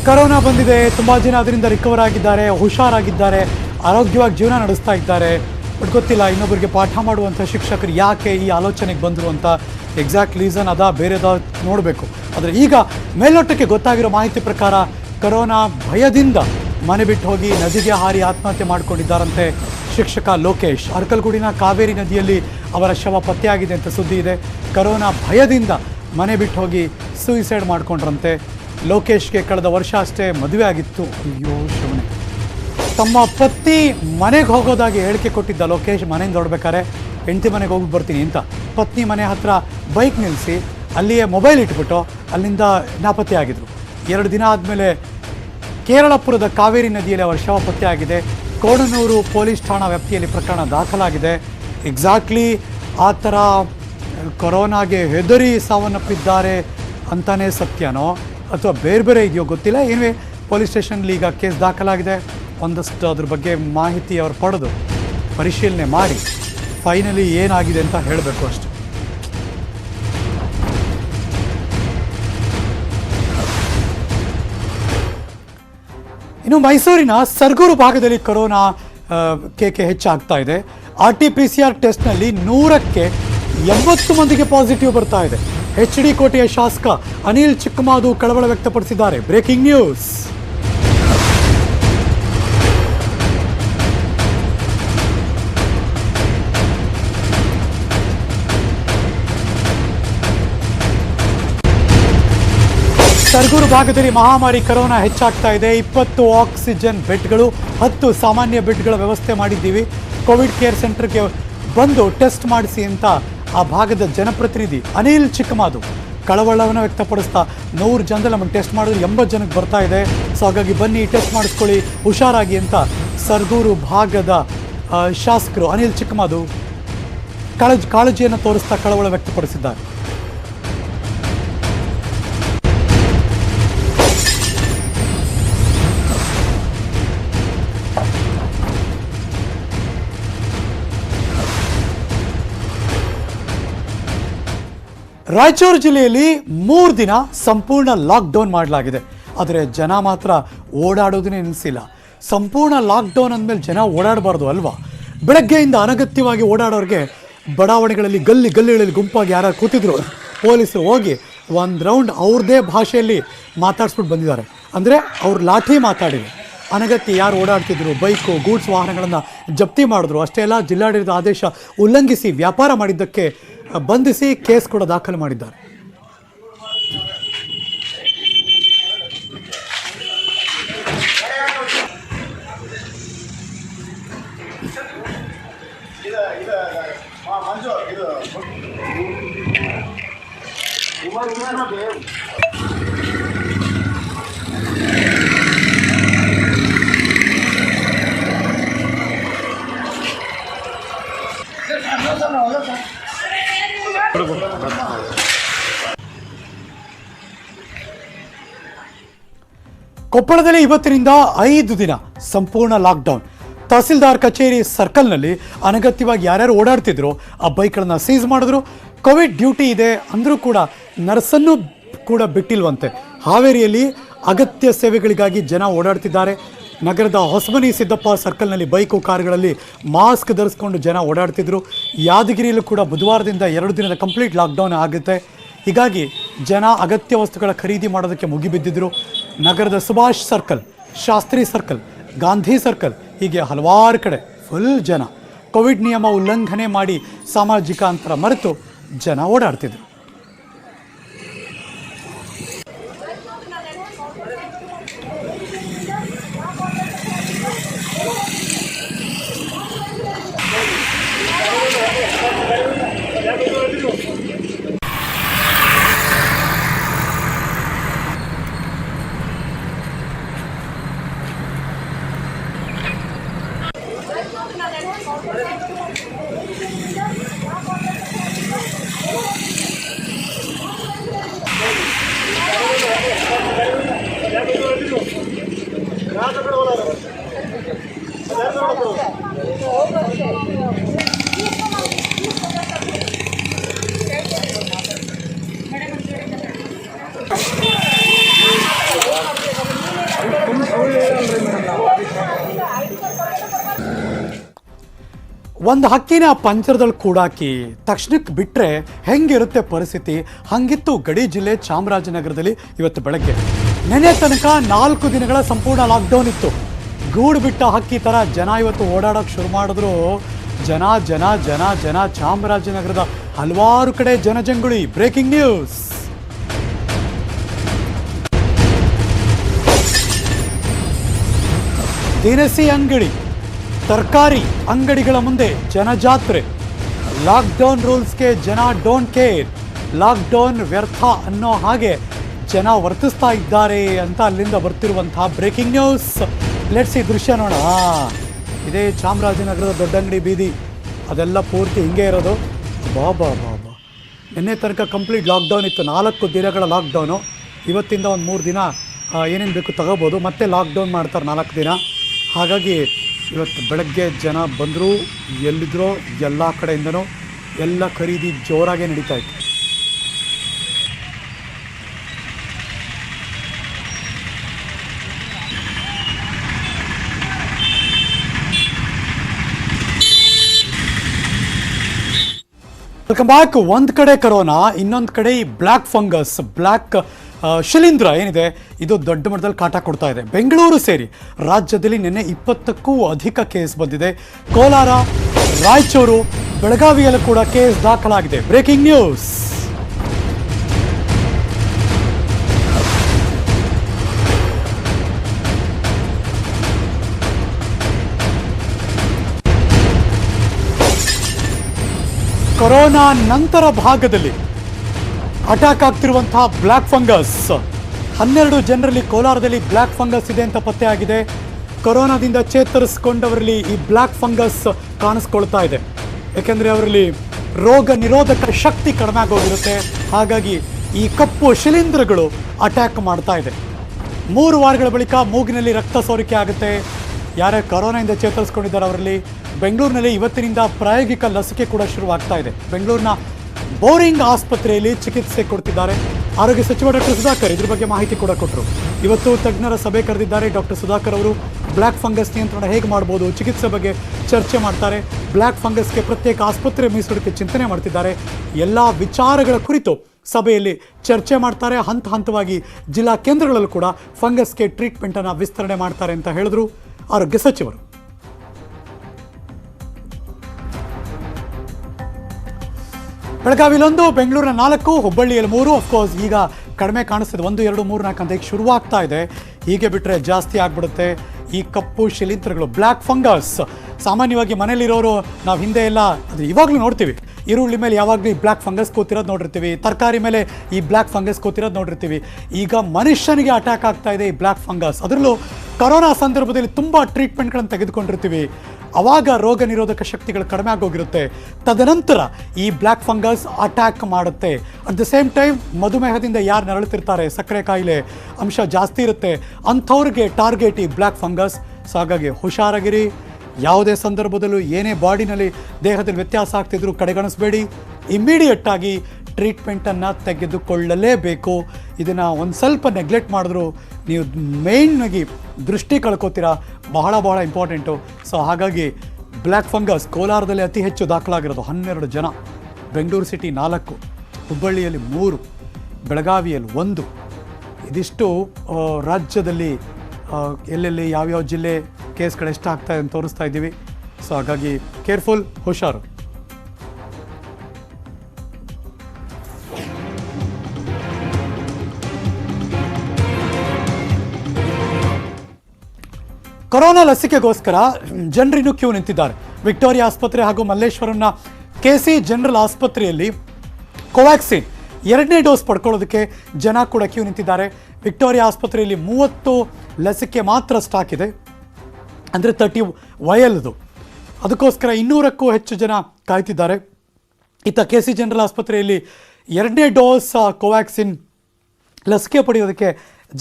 ಕರೋನಾ ಬಂದಿದೆ, ತುಂಬ ಜನ ಅದರಿಂದ ರಿಕವರ್ ಆಗಿದ್ದಾರೆ, ಹುಷಾರಾಗಿದ್ದಾರೆ, ಆರೋಗ್ಯವಾಗಿ ಜೀವನ ನಡೆಸ್ತಾ ಇದ್ದಾರೆ. ಬಟ್ ಗೊತ್ತಿಲ್ಲ ಇನ್ನೊಬ್ಬರಿಗೆ ಪಾಠ ಮಾಡುವಂಥ ಶಿಕ್ಷಕರು ಯಾಕೆ ಈ ಆಲೋಚನೆಗೆ ಬಂದರು ಅಂತ ಎಕ್ಸಾಕ್ಟ್ ರೀಸನ್ ಅದ ಬೇರೆದ ನೋಡಬೇಕು. ಆದರೆ ಈಗ ಮೇಲ್ನೋಟಕ್ಕೆ ಗೊತ್ತಾಗಿರೋ ಮಾಹಿತಿ ಪ್ರಕಾರ ಕರೋನಾ ಭಯದಿಂದ ಮನೆ ಬಿಟ್ಟು ಹೋಗಿ ನದಿಗೆ ಹಾರಿ ಆತ್ಮಹತ್ಯೆ ಮಾಡಿಕೊಂಡಿದ್ದಾರಂತೆ ಶಿಕ್ಷಕ ಲೋಕೇಶ್. ಅರ್ಕಲ್ಗುಡಿನ ಕಾವೇರಿ ನದಿಯಲ್ಲಿ ಅವರ ಶವ ಪತ್ತೆಯಾಗಿದೆ ಅಂತ ಸುದ್ದಿ ಇದೆ. ಕರೋನಾ ಭಯದಿಂದ ಮನೆ ಬಿಟ್ಟು ಹೋಗಿ ಸೂಯಿಸೈಡ್ ಮಾಡ್ಕೊಂಡ್ರಂತೆ. ಲೋಕೇಶ್ಗೆ ಕಳೆದ ವರ್ಷ ಅಷ್ಟೇ ಮದುವೆ ಆಗಿತ್ತು. ಅಯ್ಯೋ, ಶಿವನೇ. ತಮ್ಮ ಪತ್ನಿ ಮನೆಗೆ ಹೋಗೋದಾಗಿ ಹೇಳಿಕೆ ಕೊಟ್ಟಿದ್ದ ಲೋಕೇಶ್ ಮನೆಯಿಂದ ಹೊರಡ್ಬೇಕಾರೆ ಹೆಂಡತಿ ಮನೆಗೆ ಹೋಗಿ ಬರ್ತೀನಿ ಅಂತ. ಪತ್ನಿ ಮನೆ ಹತ್ರ ಬೈಕ್ ನಿಲ್ಲಿಸಿ ಅಲ್ಲಿಯೇ ಮೊಬೈಲ್ ಇಟ್ಬಿಟ್ಟು ಅಲ್ಲಿಂದ ನಾಪತ್ತೆ ಆಗಿದ್ರು. ಎರಡು ದಿನ ಆದಮೇಲೆ ಕೇರಳಪುರದ ಕಾವೇರಿ ನದಿಯಲ್ಲಿ ಅವರ ಶವ ಪತ್ತೆಯಾಗಿದೆ ಕೋಡನೂರು ಪೊಲೀಸ್ ಠಾಣಾ ವ್ಯಾಪ್ತಿಯಲ್ಲಿ ಪ್ರಕರಣ ದಾಖಲಾಗಿದೆ. ಎಕ್ಸಾಕ್ಟ್ಲಿ ಆ ಥರ ಕೊರೋನಾಗೆ ಹೆದರಿ ಸಾವನ್ನಪ್ಪಿದ್ದಾರೆ ಅಂತಲೇ ಸತ್ಯನೋ? ಅಥವಾ ಬೇರೆ ಬೇರೆ ಇದೆಯೋ ಗೊತ್ತಿಲ್ಲ. ಏನೇ ಪೊಲೀಸ್ ಸ್ಟೇಷನ್ಲಿ ಈಗ ಕೇಸ್ ದಾಖಲಾಗಿದೆ. ಒಂದಷ್ಟು ಅದ್ರ ಬಗ್ಗೆ ಮಾಹಿತಿ ಅವ್ರು ಪಡೆದು ಪರಿಶೀಲನೆ ಮಾಡಿ ಫೈನಲಿ ಏನಾಗಿದೆ ಅಂತ ಹೇಳಬೇಕು ಅಷ್ಟೆ. ಇನ್ನು ಮೈಸೂರಿನ ಸರ್ಗೂರು ಭಾಗದಲ್ಲಿ ಕೊರೋನಾ ಕೇಕೆ ಹೆಚ್ಚಾಗ್ತಾ ಇದೆ. R T P C R ಟೆಸ್ಟ್ನಲ್ಲಿ ನೂರಕ್ಕೆ ಎಂಬತ್ತು ಮಂದಿಗೆ ಪಾಸಿಟಿವ್ ಬರ್ತಾ ಇದೆ. ಎಚ್ ಡಿ ಕೋಟೆಯ ಶಾಸಕ ಅನಿಲ್ ಚಿಕ್ಕಮಾದು ಕಳವಳ ವ್ಯಕ್ತಪಡಿಸಿದ್ದಾರೆ. Breaking news. ಸರ್ಗೂರು ಭಾಗದಲ್ಲಿ ಮಹಾಮಾರಿ ಕರೋನಾ ಹೆಚ್ಚಾಗ್ತಾ ಇದೆ. ಇಪ್ಪತ್ತು ಆಕ್ಸಿಜನ್ ಬೆಡ್ಗಳು, ಹತ್ತು ಸಾಮಾನ್ಯ ಬೆಡ್ಗಳ ವ್ಯವಸ್ಥೆ ಮಾಡಿದ್ದೀವಿ. ಕೋವಿಡ್ ಕೇರ್ ಸೆಂಟರ್ಗೆ ಬಂದು ಟೆಸ್ಟ್ ಮಾಡಿಸಿ ಅಂತ ಆ ಭಾಗದ ಜನಪ್ರತಿನಿಧಿ ಅನಿಲ್ ಚಿಕ್ಕಮಾದು. ಕಳವಳವನ್ನು ವ್ಯಕ್ತಪಡಿಸ್ತಾ ನೂರು ಜನದಲ್ಲಿ ನಮಗೆ ಟೆಸ್ಟ್ ಮಾಡಿದ್ರೆ, ಎಂಬತ್ತು ಜನಕ್ಕೆ ಬರ್ತಾ ಇದೆ. ಸೊ ಹಾಗಾಗಿ ಬನ್ನಿ, ಟೆಸ್ಟ್ ಮಾಡಿಸ್ಕೊಳ್ಳಿ. ಹುಷಾರಾಗಿ ಅಂತ ಸರ್ಗೂರು ಭಾಗದ ಶಾಸಕರು ಅನಿಲ್ ಚಿಕ್ಕಮಾದು ಕಾಳಜಿ, ಕಾಳಜಿಯನ್ನು ತೋರಿಸ್ತಾ ಕಳವಳ ವ್ಯಕ್ತಪಡಿಸಿದ್ದಾರೆ. ರಾಯಚೂರು ಜಿಲ್ಲೆಯಲ್ಲಿ ಮೂರು ದಿನ ಸಂಪೂರ್ಣ ಲಾಕ್ಡೌನ್ ಮಾಡಲಾಗಿದೆ. ಆದರೆ ಜನ ಮಾತ್ರ ಓಡಾಡೋದನ್ನೇ ನಿಲ್ಲಿಸಿಲ್ಲ ಸಂಪೂರ್ಣ ಲಾಕ್ಡೌನ್ ಅಂದಮೇಲೆ ಜನ ಓಡಾಡಬಾರ್ದು ಅಲ್ವಾ? ಬೆಳಗ್ಗೆಯಿಂದ ಅನಗತ್ಯವಾಗಿ ಓಡಾಡೋರಿಗೆ ಬಡಾವಣೆಗಳಲ್ಲಿ ಗಲ್ಲಿ ಗಲ್ಲಿಗಳಲ್ಲಿ ಗುಂಪಾಗಿ ಯಾರು ಕೂತಿದ್ರು. ಪೊಲೀಸರು ಹೋಗಿ ಒಂದು ರೌಂಡ್ ಅವ್ರದೇ ಭಾಷೆಯಲ್ಲಿ ಮಾತಾಡಿಸ್ಬಿಟ್ಟು ಬಂದಿದ್ದಾರೆ. ಅಂದರೆ ಅವ್ರು ಲಾಠಿ ಮಾತಾಡಿದ್ರು. ಅನಗತ್ಯ ಯಾರು ಓಡಾಡ್ತಿದ್ರು, ಬೈಕು, ಗೂಡ್ಸ್ ವಾಹನಗಳನ್ನು ಜಪ್ತಿ ಮಾಡಿದ್ರು. ಅಷ್ಟೇ ಅಲ್ಲ, ಜಿಲ್ಲಾಡಳಿತ ಆದೇಶ ಉಲ್ಲಂಘಿಸಿ ವ್ಯಾಪಾರ ಮಾಡಿದ್ದಕ್ಕೆ ಬಂಧಿಸಿ ಕೇಸ್ ಕೂಡ ದಾಖಲು ಮಾಡಿದ್ದಾರೆ. ಕೊಪ್ಪಳದಲ್ಲಿ ಇವತ್ತಿನಿಂದ ಐದು ದಿನ ಸಂಪೂರ್ಣ ಲಾಕ್ಡೌನ್. ತಹಸೀಲ್ದಾರ್ ಕಚೇರಿ ಸರ್ಕಲ್ನಲ್ಲಿ ಅನಗತ್ಯವಾಗಿ ಯಾರ್ಯಾರು ಓಡಾಡ್ತಿದ್ರು ಆ ಬೈಕ್ಗಳನ್ನು ಸೀಸ್ ಮಾಡಿದ್ರು. ಕೋವಿಡ್ ಡ್ಯೂಟಿ ಇದೆ ಅಂದರೂ ಕೂಡ ನರ್ಸನ್ನು ಕೂಡ ಬಿಟ್ಟಿಲ್ವಂತೆ. ಹಾವೇರಿಯಲ್ಲಿ ಅಗತ್ಯ ಸೇವೆಗಳಿಗಾಗಿ ಜನ ಓಡಾಡ್ತಿದ್ದಾರೆ. ನಗರದ ಹೊಸಮನಿ ಸಿದ್ದಪ್ಪ ಸರ್ಕಲ್ನಲ್ಲಿ ಬೈಕು ಕಾರುಗಳಲ್ಲಿ ಮಾಸ್ಕ್ ಧರಿಸ್ಕೊಂಡು ಜನ ಓಡಾಡ್ತಿದ್ರು. ಯಾದಗಿರಿಯಲ್ಲೂ ಕೂಡ ಬುಧವಾರದಿಂದ ಎರಡು ದಿನದ ಕಂಪ್ಲೀಟ್ ಲಾಕ್ಡೌನ್ ಆಗುತ್ತೆ. ಹೀಗಾಗಿ ಜನ ಅಗತ್ಯ ವಸ್ತುಗಳ ಖರೀದಿ ಮಾಡೋದಕ್ಕೆ ಮುಗಿಬಿದ್ದಿದ್ರು. ನಗರದ Subhash circle, Shastri circle, Gandhi circle, ಹೀಗೆ ಹಲವಾರು ಕಡೆ ಫುಲ್ ಜನ. ಕೋವಿಡ್ ನಿಯಮ ಉಲ್ಲಂಘನೆ ಮಾಡಿ ಸಾಮಾಜಿಕ ಅಂತರ ಮರೆತು ಜನ ಓಡಾಡ್ತಿದ್ರು. ಒಂದು ಹಕ್ಕಿನ ಪಂಜರದಲ್ಲಿ ಕೂಡಾಕಿ ತಕ್ಷಣಕ್ಕೆ ಬಿಟ್ಟರೆ ಹೆಂಗಿರುತ್ತೆ ಪರಿಸ್ಥಿತಿ? ಹಾಗಿತ್ತು ಗಡಿ ಜಿಲ್ಲೆ ಚಾಮರಾಜನಗರದಲ್ಲಿ ಇವತ್ತು ಬೆಳಗ್ಗೆ. ನೆನೆ ತನಕ ನಾಲ್ಕು ದಿನಗಳ ಸಂಪೂರ್ಣ ಲಾಕ್ಡೌನ್ ಇತ್ತು. ಗೂಡು ಬಿಟ್ಟ ಹಕ್ಕಿ ಥರ ಜನ ಇವತ್ತು ಓಡಾಡೋಕೆ ಶುರು ಮಾಡಿದ್ರು. ಜನ ಜನ ಜನ ಜನ, ಚಾಮರಾಜನಗರದ ಹಲವಾರು ಕಡೆ ಜನಜಂಗುಳಿ ಬ್ರೇಕಿಂಗ್ ನ್ಯೂಸ್. ದಿನಸಿ ಅಂಗಡಿ, ತರಕಾರಿ ಅಂಗಡಿಗಳ ಮುಂದೆ ಜನಜಾತ್ರೆ. ಲಾಕ್ಡೌನ್ ರೂಲ್ಸ್ಗೆ ಜನ ಡೋಂಟ್ ಕೇರ್ ಲಾಕ್ಡೌನ್ ವ್ಯರ್ಥ ಅನ್ನೋ ಹಾಗೆ ಜನ ವರ್ತಿಸ್ತಾ ಇದ್ದಾರೆ ಅಂತ ಅಲ್ಲಿಂದ ಬರ್ತಿರುವಂತಹ ಬ್ರೇಕಿಂಗ್ ನ್ಯೂಸ್. ಲೆಟ್ಸ್ ಈ ದೃಶ್ಯ ನೋಡ ಇದೇ ಚಾಮರಾಜನಗರದ ದೊಡ್ಡ ಅಂಗಡಿ ಬೀದಿ. ಅದೆಲ್ಲ ಪೂರ್ತಿ ಹಿಂಗೆ ಇರೋದು. ಬಾ ಬಾ ಬಾ ಬಾ. ನಿನ್ನೆ ತನಕ ಕಂಪ್ಲೀಟ್ ಲಾಕ್ಡೌನ್ ಇತ್ತು. ನಾಲ್ಕು ದಿನಗಳ ಲಾಕ್ಡೌನು ಇವತ್ತಿಂದ ಒಂದು ಮೂರು ದಿನ ಏನೇನು ಬೇಕು ತಗೋಬೋದು. ಮತ್ತೆ ಲಾಕ್ಡೌನ್ ಮಾಡ್ತಾರೆ ನಾಲ್ಕು ದಿನ. ಹಾಗಾಗಿ ಇವತ್ತು ಬೆಳಗ್ಗೆ ಜನ ಬಂದರೂ, ಎಲ್ಲಿದ್ರೋ, ಎಲ್ಲ ಕಡೆಯಿಂದನೂ ಎಲ್ಲ ಖರೀದಿ ಜೋರಾಗೇ ನಡೀತಾ ಇತ್ತು. ವೆಲ್ಕಮ್ ಬ್ಯಾಕ್ ಒಂದು ಕಡೆ ಕರೋನಾ ಇನ್ನೊಂದು ಕಡೆ ಈ ಬ್ಲ್ಯಾಕ್ ಫಂಗಸ್ ಬ್ಲ್ಯಾಕ್ ಶಿಲೀಂಧ್ರ ಏನಿದೆ, ಇದು ದೊಡ್ಡ ಮಟ್ಟದಲ್ಲಿ ಕಾಟ ಕೊಡ್ತಾ ಇದೆ. ಬೆಂಗಳೂರು ಸೇರಿ ರಾಜ್ಯದಲ್ಲಿ ನಿನ್ನೆ ಇಪ್ಪತ್ತಕ್ಕೂ ಅಧಿಕ ಕೇಸ್ ಬಂದಿದೆ. ಕೋಲಾರ, ರಾಯಚೂರು, ಬೆಳಗಾವಿಯಲ್ಲೂ ಕೂಡ ಕೇಸ್ ದಾಖಲಾಗಿದೆ. ಬ್ರೇಕಿಂಗ್ ನ್ಯೂಸ್ ಕೊರೋನಾ ನಂತರ ಭಾಗದಲ್ಲಿ ಅಟ್ಯಾಕ್ ಆಗ್ತಿರುವಂತಹ ಬ್ಲ್ಯಾಕ್ ಫಂಗಸ್. ಹನ್ನೆರಡು ಜನರಲ್ಲಿ ಕೋಲಾರದಲ್ಲಿ ಬ್ಲ್ಯಾಕ್ ಫಂಗಸ್ ಇದೆ ಅಂತ ಪತ್ತೆ ಆಗಿದೆ. ಕೊರೋನಾದಿಂದ ಚೇತರಿಸಿಕೊಂಡವರಲ್ಲಿ ಈ ಬ್ಲ್ಯಾಕ್ ಫಂಗಸ್ ಕಾಣಿಸ್ಕೊಳ್ತಾ ಇದೆ. ಏಕೆಂದರೆ ಅವರಲ್ಲಿ ರೋಗ ನಿರೋಧಕ ಶಕ್ತಿ ಕಡಿಮೆ ಆಗೋಗಿರುತ್ತೆ. ಹಾಗಾಗಿ ಈ ಕಪ್ಪು ಶಿಲೀಂಧ್ರಗಳು ಅಟ್ಯಾಕ್ ಮಾಡ್ತಾ ಇದೆ. ಮೂರು ವಾರಗಳ ಬಳಿಕ ಮೂಗಿನಲ್ಲಿ ರಕ್ತ ಸೋರಿಕೆ ಆಗುತ್ತೆ. ಯಾರ್ಯಾರು ಕೊರೋನಾಯಿಂದ ಚೇತರಿಸ್ಕೊಂಡಿದ್ದಾರೆ ಅವರಲ್ಲಿ ಬೆಂಗಳೂರಿನಲ್ಲಿ ಇವತ್ತಿನಿಂದ ಪ್ರಾಯೋಗಿಕ ಲಸಿಕೆ ಕೂಡ ಶುರುವಾಗ್ತಾ ಇದೆ. ಬೆಂಗಳೂರಿನ ಬೋರಿಂಗ್ ಆಸ್ಪತ್ರೆಯಲ್ಲಿ ಚಿಕಿತ್ಸೆ ಕೊಡ್ತಿದ್ದಾರೆ. ಆರೋಗ್ಯ ಸಚಿವ ಡಾಕ್ಟರ್ ಸುಧಾಕರ್ ಇದ್ರ ಬಗ್ಗೆ ಮಾಹಿತಿ ಕೂಡ ಕೊಟ್ಟರು ಇವತ್ತು ತಜ್ಞರ ಸಭೆ ಕರೆದಿದ್ದಾರೆ. ಡಾಕ್ಟರ್ ಸುಧಾಕರ್ ಅವರು ಬ್ಲ್ಯಾಕ್ ಫಂಗಸ್ ನಿಯಂತ್ರಣ ಹೇಗೆ ಮಾಡ್ಬೋದು, ಚಿಕಿತ್ಸೆ ಬಗ್ಗೆ ಚರ್ಚೆ ಮಾಡ್ತಾರೆ. ಬ್ಲ್ಯಾಕ್ ಫಂಗಸ್ಗೆ ಪ್ರತ್ಯೇಕ ಆಸ್ಪತ್ರೆ ಮೀಸಲಿಕ್ಕೆ ಚಿಂತನೆ ಮಾಡ್ತಿದ್ದಾರೆ. ಎಲ್ಲ ವಿಚಾರಗಳ ಕುರಿತು ಸಭೆಯಲ್ಲಿ ಚರ್ಚೆ ಮಾಡ್ತಾರೆ. ಹಂತ ಹಂತವಾಗಿ ಜಿಲ್ಲಾ ಕೇಂದ್ರಗಳಲ್ಲೂ ಕೂಡ ಫಂಗಸ್ಗೆ ಟ್ರೀಟ್ಮೆಂಟನ್ನು ವಿಸ್ತರಣೆ ಮಾಡ್ತಾರೆ ಅಂತ ಹೇಳಿದ್ರು ಆರೋಗ್ಯ ಸಚಿವರು. ಬೆಳಗಾವಿಲೊಂದು, ಬೆಂಗಳೂರಿನ ನಾಲ್ಕು, ಹುಬ್ಬಳ್ಳಿಯಲ್ಲಿ ಮೂರು. ಅಫ್ಕೋರ್ಸ್ ಈಗ ಕಡಿಮೆ ಕಾಣಿಸ್ತಿದೆ. ಒಂದು, ಎರಡು, ಮೂರು, ನಾಲ್ಕು ಅಂತ ಈಗ ಶುರುವಾಗ್ತಾ ಇದೆ. ಹೀಗೆ ಬಿಟ್ಟರೆ ಜಾಸ್ತಿ ಆಗ್ಬಿಡುತ್ತೆ. ಈ ಕಪ್ಪು ಶಿಲೀಂಧ್ರಗಳು ಬ್ಲ್ಯಾಕ್ ಫಂಗಸ್ ಸಾಮಾನ್ಯವಾಗಿ ಮನೇಲಿರೋರು ನಾವು ಹಿಂದೆ ಎಲ್ಲ ಅದು ಇವಾಗಲೂ ನೋಡ್ತೀವಿ. ಈರುಳ್ಳಿ ಮೇಲೆ ಯಾವಾಗಲೂ ಈ ಬ್ಲ್ಯಾಕ್ ಫಂಗಸ್ ಕೂತಿರೋದು ನೋಡಿರ್ತೀವಿ. ತರಕಾರಿ ಮೇಲೆ ಈ ಬ್ಲ್ಯಾಕ್ ಫಂಗಸ್ ಕೂತಿರೋದು ನೋಡಿರ್ತೀವಿ. ಈಗ ಮನುಷ್ಯನಿಗೆ ಅಟ್ಯಾಕ್ ಆಗ್ತಾ ಇದೆ ಈ ಬ್ಲ್ಯಾಕ್ ಫಂಗಸ್ ಅದರಲ್ಲೂ ಕರೋನಾ ಸಂದರ್ಭದಲ್ಲಿ ತುಂಬ ಟ್ರೀಟ್ಮೆಂಟ್ಗಳನ್ನು ತೆಗೆದುಕೊಂಡಿರ್ತೀವಿ. ಅವಾಗ ರೋಗ ನಿರೋಧಕ ಶಕ್ತಿಗಳು ಕಡಿಮೆ ಆಗೋಗಿರುತ್ತೆ. ತದನಂತರ ಈ ಬ್ಲ್ಯಾಕ್ ಫಂಗಸ್ ಅಟ್ಯಾಕ್ ಮಾಡುತ್ತೆ. ಅಟ್ ದ ಸೇಮ್ ಟೈಮ್ ಮಧುಮೇಹದಿಂದ ಯಾರು ನರಳುತ್ತಿರ್ತಾರೆ? ಸಕ್ಕರೆ ಕಾಯಿಲೆ ಅಂಶ ಜಾಸ್ತಿ ಇರುತ್ತೆ. ಅಂಥವ್ರಿಗೆ ಟಾರ್ಗೆಟ್ ಈ ಬ್ಲ್ಯಾಕ್ ಫಂಗಸ್. ಸೊ ಹಾಗಾಗಿ ಹುಷಾರಾಗಿರಿ. ಯಾವುದೇ ಸಂದರ್ಭದಲ್ಲೂ ಏನೇ ಬಾಡಿನಲ್ಲಿ ದೇಹದಲ್ಲಿ ವ್ಯತ್ಯಾಸ ಆಗ್ತಿದ್ರು ಕಡೆಗಣಿಸಬೇಡಿ. ಇಮ್ಮಿಡಿಯೇಟ್ ಆಗಿ ಟ್ರೀಟ್ಮೆಂಟನ್ನು ತೆಗೆದುಕೊಳ್ಳಲೇಬೇಕು. ಇದನ್ನು ಒಂದು ಸ್ವಲ್ಪ ನೆಗ್ಲೆಕ್ಟ್ ಮಾಡಿದ್ರು ನೀವು ಮೇಯ್ನಾಗಿ ದೃಷ್ಟಿ ಕಳ್ಕೊತೀರಾ. ಬಹಳ ಬಹಳ ಇಂಪಾರ್ಟೆಂಟು ಸೊ ಹಾಗಾಗಿ ಬ್ಲ್ಯಾಕ್ ಫಂಗಸ್ ಕೋಲಾರದಲ್ಲಿ ಅತಿ ಹೆಚ್ಚು ದಾಖಲಾಗಿರೋದು ಹನ್ನೆರಡು ಜನ. ಬೆಂಗಳೂರು ಸಿಟಿ ನಾಲ್ಕು, ಹುಬ್ಬಳ್ಳಿಯಲ್ಲಿ ಮೂರು, ಬೆಳಗಾವಿಯಲ್ಲಿ ಒಂದು. ಇದಿಷ್ಟು ರಾಜ್ಯದಲ್ಲಿ ಎಲ್ಲೆಲ್ಲಿ ಯಾವ್ಯಾವ ಜಿಲ್ಲೆ ಕೇಸ್ಗಳು ಇದೆ ಅಂತ ತೋರಿಸ್ತಾ ಇದ್ದೀವಿ. ಸೊ ಹಾಗಾಗಿ ಕೇರ್ಫುಲ್ ಹುಷಾರು. ಕೊರೋನಾ ಲಸಿಕೆಗೋಸ್ಕರ ಜನರಿನ್ನು ಕ್ಯೂ ನಿಂತಿದ್ದಾರೆ. ವಿಕ್ಟೋರಿಯಾ ಆಸ್ಪತ್ರೆ ಹಾಗೂ ಮಲ್ಲೇಶ್ವರಂನ ಕೆ ಸಿ ಜನರಲ್ ಆಸ್ಪತ್ರೆಯಲ್ಲಿ ಕೋವ್ಯಾಕ್ಸಿನ್ ಎರಡನೇ ಡೋಸ್ ಪಡ್ಕೊಳ್ಳೋದಕ್ಕೆ ಜನ ಕೂಡ ಕ್ಯೂ ನಿಂತಿದ್ದಾರೆ. ವಿಕ್ಟೋರಿಯಾ ಆಸ್ಪತ್ರೆಯಲ್ಲಿ ಮೂವತ್ತು ಲಸಿಕೆ ಮಾತ್ರ ಸ್ಟಾಕ್ ಇದೆ. ಅಂದರೆ ತರ್ಟಿ ವಯಲ್ದು ಅದಕ್ಕೋಸ್ಕರ ಇನ್ನೂರಕ್ಕೂ ಹೆಚ್ಚು ಜನ ಕಾಯ್ತಿದ್ದಾರೆ. ಇತ್ತ ಕೆ ಸಿ ಜನರಲ್ ಆಸ್ಪತ್ರೆಯಲ್ಲಿ ಎರಡನೇ ಡೋಸ್ ಕೋವ್ಯಾಕ್ಸಿನ್ ಲಸಿಕೆ ಪಡೆಯೋದಕ್ಕೆ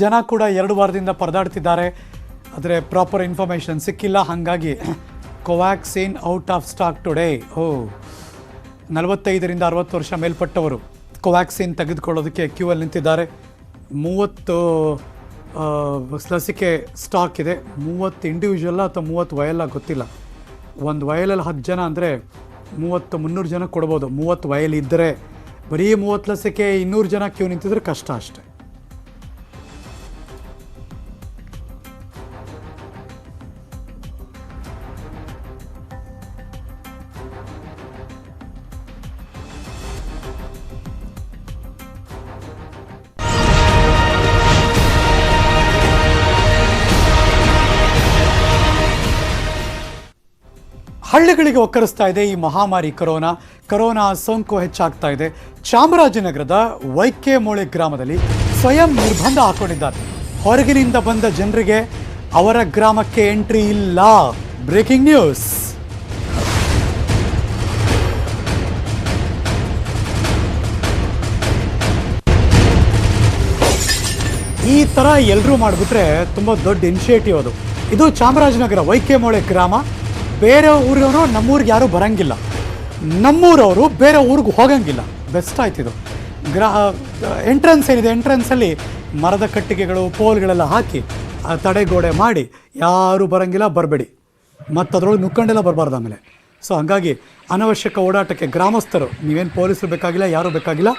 ಜನ ಕೂಡ ಎರಡು ವಾರದಿಂದ ಪರದಾಡ್ತಿದ್ದಾರೆ. ಆದರೆ ಪ್ರಾಪರ್ ಇನ್ಫಾರ್ಮೇಷನ್ ಸಿಕ್ಕಿಲ್ಲ. ಹಾಗಾಗಿ Covaxin out of stock today ಓ, ನಲವತ್ತೈದರಿಂದ ಅರವತ್ತು ವರ್ಷ ಮೇಲ್ಪಟ್ಟವರು ಕೋವ್ಯಾಕ್ಸಿನ್ ತೆಗೆದುಕೊಳ್ಳೋದಕ್ಕೆ ಕ್ಯೂ ಅಲ್ಲಿ ನಿಂತಿದ್ದಾರೆ. ಮೂವತ್ತು ಲಸಿಕೆ ಸ್ಟಾಕ್ ಇದೆ. ಮೂವತ್ತು ಇಂಡಿವಿಜುವಲ್ಲ ಅಥವಾ ಮೂವತ್ತು ವಯಲ್ಲ ಗೊತ್ತಿಲ್ಲ. ಒಂದು ವಯಲಲ್ಲಿ ಹತ್ತು ಜನ ಅಂದರೆ ಮೂವತ್ತು, ಮುನ್ನೂರು ಜನ ಕೊಡ್ಬೋದು. ಮೂವತ್ತು ವಯಲ್ ಇದ್ದರೆ ಬರೀ ಮೂವತ್ತು ಲಸಿಕೆ ಇನ್ನೂರು ಜನ ಕ್ಯೂ ನಿಂತಿದ್ರೆ ಕಷ್ಟ ಅಷ್ಟೆ. ಹಳ್ಳಿಗಳಿಗೆ ಒಕ್ಕರಿಸ್ತಾ ಇದೆ ಈ ಮಹಾಮಾರಿ ಕರೋನಾ. ಕರೋನಾ ಸೋಂಕು ಹೆಚ್ಚಾಗ್ತಾ ಇದೆ. ಚಾಮರಾಜನಗರದ ವೈಕೆಮೋಳೆ ಗ್ರಾಮದಲ್ಲಿ ಸ್ವಯಂ ನಿರ್ಬಂಧ ಹಾಕೊಂಡಿದ್ದಾರೆ. ಹೊರಗಿನಿಂದ ಬಂದ ಜನರಿಗೆ ಅವರ ಗ್ರಾಮಕ್ಕೆ ಎಂಟ್ರಿ ಇಲ್ಲ. Breaking news. ಈ ತರ ಎಲ್ಲರೂ ಮಾಡಿಬಿಟ್ರೆ ತುಂಬಾ ದೊಡ್ಡ ಇನಿಷಿಯೇಟಿವ್ ಅದು. ಇದು ಚಾಮರಾಜನಗರ ವೈಕೆಮೋಳೆ ಗ್ರಾಮ. ಬೇರೆ ಊರಿನವರು ನಮ್ಮೂರಿಗೆ ಯಾರೂ ಬರಂಗಿಲ್ಲ. ನಮ್ಮೂರವರು ಬೇರೆ ಊರಿಗೆ ಹೋಗಂಗಿಲ್ಲ. ಬೆಸ್ಟ್ ಇದು. ಗ್ರಾ ಎಂಟ್ರೆನ್ಸ್ ಏನಿದೆ ಎಂಟ್ರೆನ್ಸಲ್ಲಿ ಮರದ ಕಟ್ಟಿಗೆಗಳು, ಪೋಲ್ಗಳೆಲ್ಲ ಹಾಕಿ ತಡೆಗೋಡೆ ಮಾಡಿ, ಯಾರೂ ಬರಂಗಿಲ್ಲ, ಬರಬೇಡಿ. ಮತ್ತು ಅದರೊಳಗೆ ನುಕ್ಕೊಂಡೆಲ್ಲ ಬರಬಾರ್ದು ಆಮೇಲೆ. ಸೊ ಹಾಗಾಗಿ ಅನವಶ್ಯಕ ಓಡಾಟಕ್ಕೆ ಗ್ರಾಮಸ್ಥರು, ನೀವೇನು ಪೊಲೀಸರು ಬೇಕಾಗಿಲ್ಲ, ಯಾರೂ ಬೇಕಾಗಿಲ್ಲ,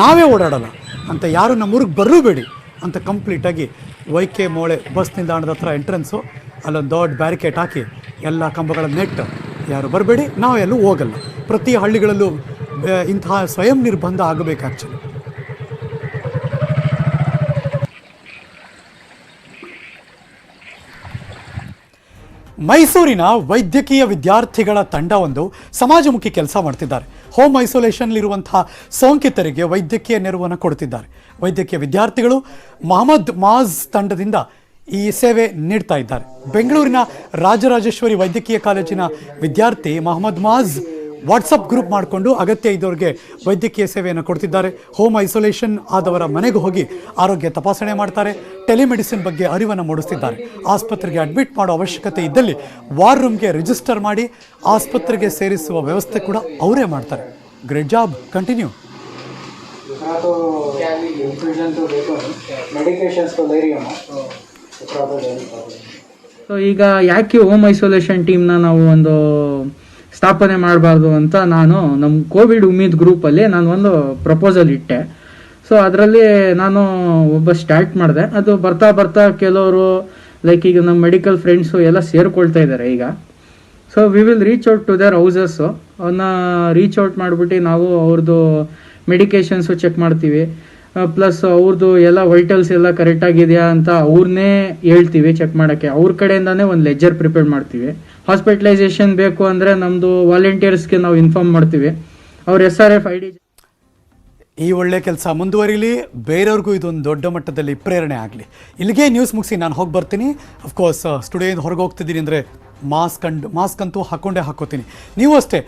ನಾವೇ ಓಡಾಡೋಲ್ಲ. ಅಂತ ಯಾರು ನಮ್ಮೂರಿಗೆ ಬರಲೂಬೇಡಿ ಅಂತ ಕಂಪ್ಲೀಟಾಗಿ ವೈಕೆ ಮೋಳೆ ಬಸ್ ನಿಲ್ದಾಣದ ಹತ್ರ ಎಂಟ್ರೆನ್ಸು ಅಲ್ಲೊಂದು ದೊಡ್ಡ ಬ್ಯಾರಿಕೇಡ್ ಹಾಕಿ ಎಲ್ಲ ಕಂಬಗಳ ನೆಟ್ ಯಾರು ಬರಬೇಡಿ, ನಾವೆಲ್ಲೂ ಹೋಗಲ್ಲ. ಪ್ರತಿ ಹಳ್ಳಿಗಳಲ್ಲೂ ಇಂತಹ ಸ್ವಯಂ ನಿರ್ಬಂಧ ಆಗಬೇಕು ಆ್ಯಕ್ಚುಲಿ ಮೈಸೂರಿನ ವೈದ್ಯಕೀಯ ವಿದ್ಯಾರ್ಥಿಗಳ ತಂಡವೊಂದು ಸಮಾಜಮುಖಿ ಕೆಲಸ ಮಾಡ್ತಿದ್ದಾರೆ. ಹೋಮ್ ಐಸೋಲೇಷನ್ಲಿರುವಂತಹ ಸೋಂಕಿತರಿಗೆ ವೈದ್ಯಕೀಯ ನೆರವನ್ನು ಕೊಡ್ತಿದ್ದಾರೆ. ವೈದ್ಯಕೀಯ ವಿದ್ಯಾರ್ಥಿಗಳು ಮಹಮ್ಮದ್ ಮಾಜ್ ತಂಡದಿಂದ ಈ ಸೇವೆ ನೀಡ್ತಾ ಇದ್ದಾರೆ ಬೆಂಗಳೂರಿನ ರಾಜರಾಜೇಶ್ವರಿ ವೈದ್ಯಕೀಯ ಕಾಲೇಜಿನ ವಿದ್ಯಾರ್ಥಿ ಮಹಮ್ಮದ್ ಮಾಜ್ ವಾಟ್ಸಪ್ ಗ್ರೂಪ್ ಮಾಡಿಕೊಂಡು ಅಗತ್ಯ ಇದ್ದವರಿಗೆ ವೈದ್ಯಕೀಯ ಸೇವೆಯನ್ನು ಕೊಡ್ತಿದ್ದಾರೆ ಹೋಮ್ ಐಸೋಲೇಷನ್ ಆದವರ ಮನೆಗೆ ಹೋಗಿ ಆರೋಗ್ಯ ತಪಾಸಣೆ ಮಾಡ್ತಾರೆ ಟೆಲಿಮೆಡಿಸಿನ್ ಬಗ್ಗೆ ಅರಿವನ್ನು ಮೂಡಿಸ್ತಿದ್ದಾರೆ ಆಸ್ಪತ್ರೆಗೆ ಅಡ್ಮಿಟ್ ಮಾಡೋ ಅವಶ್ಯಕತೆ ಇದ್ದಲ್ಲಿ ವಾರ್ ರೂಮ್ಗೆ ರಿಜಿಸ್ಟರ್ ಮಾಡಿ ಆಸ್ಪತ್ರೆಗೆ ಸೇರಿಸುವ ವ್ಯವಸ್ಥೆ ಕೂಡ ಅವರೇ ಮಾಡ್ತಾರೆ ಗ್ರೇಟ್ ಜಾಬ್ ಕಂಟಿನ್ಯೂ इतना तो इन्फ्यूजन तो देखो मेडिकेशंस तो ले रही हूँ ಸೊ ಈಗ ಯಾಕೆ ಹೋಮ್ ಐಸೋಲೇಷನ್ ಟೀಮ್ನ ನಾವು ಒಂದು ಸ್ಥಾಪನೆ ಮಾಡಬಾರ್ದು ಅಂತ ನಾನು ನಮ್ಮ ಕೋವಿಡ್ ಉಮೀದ್ ಗ್ರೂಪಲ್ಲಿ ನಾನು ಒಂದು ಪ್ರಪೋಸಲ್ ಇಟ್ಟೆ. ಸೊ ಅದರಲ್ಲಿ ನಾನು ಒಬ್ಬ ಸ್ಟಾರ್ಟ್ ಮಾಡಿದೆ. ಅದು ಬರ್ತಾ ಬರ್ತಾ ಕೆಲವರು ಲೈಕ್ ಈಗ ನಮ್ಮ ಮೆಡಿಕಲ್ ಫ್ರೆಂಡ್ಸು ಎಲ್ಲ ಸೇರಿಕೊಳ್ತಾ ಇದ್ದಾರೆ ಈಗ. So we will reach out to their houses ಅವನ್ನ ರೀಚ್ ಔಟ್ ಮಾಡಿಬಿಟ್ಟು ನಾವು ಅವ್ರದ್ದು ಮೆಡಿಕೇಷನ್ಸು ಚೆಕ್ ಮಾಡ್ತೀವಿ. ಪ್ಲಸ್ ಅವ್ರದ್ದು ಎಲ್ಲ ವೈಟಲ್ಸ್ ಎಲ್ಲ ಕರೆಕ್ಟ್ ಆಗಿದೆಯಾ ಅಂತ ಅವ್ರನ್ನೇ ಹೇಳ್ತೀವಿ ಚೆಕ್ ಮಾಡೋಕ್ಕೆ. ಅವ್ರ ಕಡೆಯಿಂದಾನೇ ಒಂದು ಲೆಜರ್ ಪ್ರಿಪೇರ್ ಮಾಡ್ತೀವಿ. ಹಾಸ್ಪಿಟಲೈಸೇಷನ್ ಬೇಕು ಅಂದರೆ ನಮ್ಮದು ವಾಲಂಟಿಯರ್ಸ್ಗೆ ನಾವು ಇನ್ಫಾರ್ಮ್ ಮಾಡ್ತೀವಿ. ಅವ್ರ S R F I D ಈ ಒಳ್ಳೆ ಕೆಲಸ ಮುಂದುವರಿಲಿ, ಬೇರೆಯವ್ರಿಗೂ ಇದೊಂದು ದೊಡ್ಡ ಮಟ್ಟದಲ್ಲಿ ಪ್ರೇರಣೆ ಆಗಲಿ. ಇಲ್ಲಿಗೆ ನ್ಯೂಸ್ ಮುಗಿಸಿ, ನಾನು ಹೋಗಿ ಬರ್ತೀನಿ. ಅಫ್ಕೋರ್ಸ್ ಸ್ಟುಡಿಯೋಯಿಂದ ಹೊರಗೆ ಹೋಗ್ತಿದ್ದೀನಿ ಅಂದರೆ ಮಾಸ್ಕ್ ಅಂಡ್ ಮಾಸ್ಕ್ ಅಂತೂ ಹಾಕ್ಕೊಂಡೇ ಹಾಕೋತೀನಿ. ನೀವು ಅಷ್ಟೇ,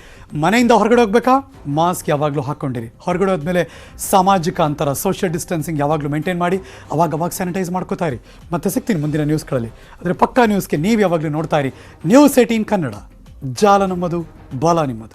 ಮನೆಯಿಂದ ಹೊರಗಡೆ ಹೋಗ್ಬೇಕಾ? ಮಾಸ್ಕ್ ಯಾವಾಗಲೂ ಹಾಕ್ಕೊಂಡಿರಿ ಹೊರಗಡೆ ಹೋದ್ಮೇಲೆ ಸಾಮಾಜಿಕ ಅಂತರ ಸೋಷಿಯಲ್ ಡಿಸ್ಟೆನ್ಸಿಂಗ್ ಯಾವಾಗಲೂ ಮೇಂಟೈನ್ ಮಾಡಿ, ಅವಾಗ ಅವಾಗ ಸ್ಯಾನಿಟೈಸ್ ಮಾಡ್ಕೋತಾ ಇರಿ. ಮತ್ತೆ ಸಿಗ್ತೀನಿ ಮುಂದಿನ ನ್ಯೂಸ್ಗಳಲ್ಲಿ ಆದರೆ ಪಕ್ಕಾ ನ್ಯೂಸ್ಗೆ ನೀವು ಯಾವಾಗಲೂ ನೋಡ್ತಾ ಇರಿ. News eighteen Kannada. ಜಾಲ ನಮ್ಮದು, ಬಲ ನಿಮ್ಮದು.